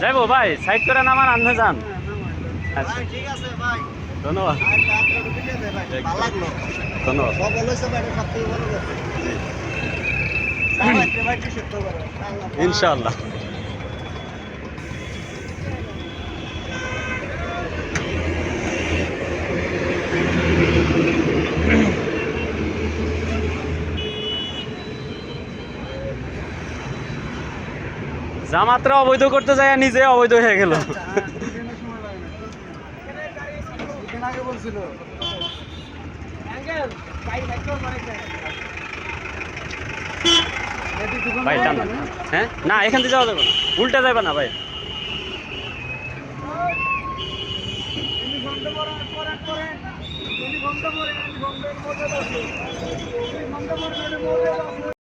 যাইবো ভাই সাইড করে নামান আনতে যান। আচ্ছা। ধন্যবাদ। সব জামাত্রা অবৈধ করতে যায় নিজে অবৈধ হয়ে গেল। ভাই হ্যাঁ? না, এখান যাওয়া যাবে না। উল্টা না, ভাই।